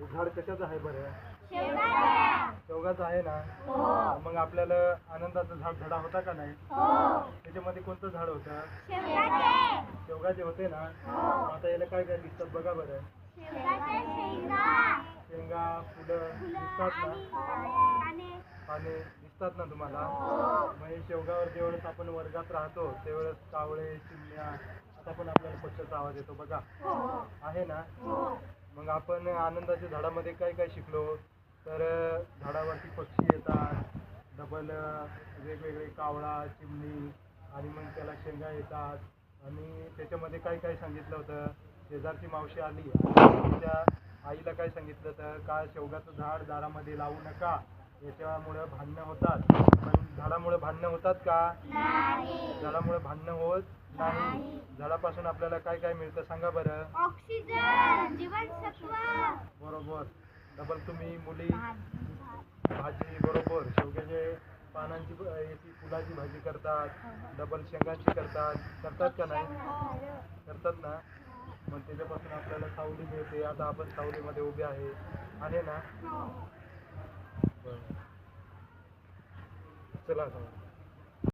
हे झाड कशाचं आहे बरं. शेवगाचं आहे ना हो. मग आपल्याला आनंदाचं झाड झाडा होता का नाही हो. त्याच्यामध्ये कोणतं झाड होतं शेवगाचे. होते ना हो. आता याला काय काय दिसतात बघा बरं शेंगा. शेंगा फुलं दिसतात ना आणि पाने दिसतात ना तुम्हाला. मग हे शेवगावर ज्यावेळेस आपण वर्गात राहतो त्यावेळेस कावळे चिमण्या आता पण आपल्याला पक्षाचा आवाज येतो बघा. आहे ना हो. मग आपण आनंदाच्या झाडामध्ये काय काय शिकलो? तर झाडावरती पक्षी येतात डबल वेगवेगळे कावळा चिमणी आणि मग त्याला शेंगा येतात. आणि त्याच्यामध्ये काय काय सांगितलं होतं? शेजारची मावशी आली तिच्या आईला काय सांगितलं तर का शेवगाचं झाड दारामध्ये लावू नका? याच्यामुळं भांडणं होतात. पण झाडामुळे भांडणं होतात का. झाडामुळे भांडणं होत नाही. झाडापासून आपल्याला काय काय मिळतं? सांगा बरं. ऑक्सिजन. बरोबर डबल तुम्ही मुली भाजी बरोबर शेवग्याचे पानांची याची फुलाची भाजी करतात डबल शेंगांची करतात. करतात का नाही? करतात ना? मग त्याच्यापासून आपल्याला सावली मिळते. आता आपण सावलीमध्ये उभे आहे. आहे ना? बरं. चला